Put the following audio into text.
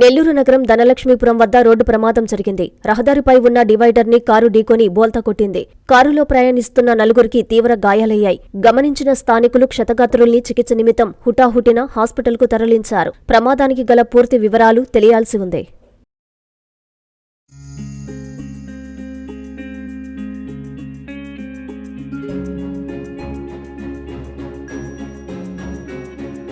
నెల్లూరు నగరం ధనలక్ష్మీపురం వద్ద రోడ్డు ప్రమాదం జరిగింది. రహదారిపై ఉన్న డివైడర్ని కారు ఢీకొని బోల్తా కొట్టింది. కారులో ప్రయాణిస్తున్న నలుగురికి తీవ్ర గాయాలయ్యాయి. గమనించిన స్థానికులు క్షతగాత్రుల్ని చికిత్స నిమిత్తం హుటాహుటిన హాస్పిటల్కు తరలించారు. ప్రమాదానికి గల పూర్తి వివరాలు తెలియాల్సి ఉంది.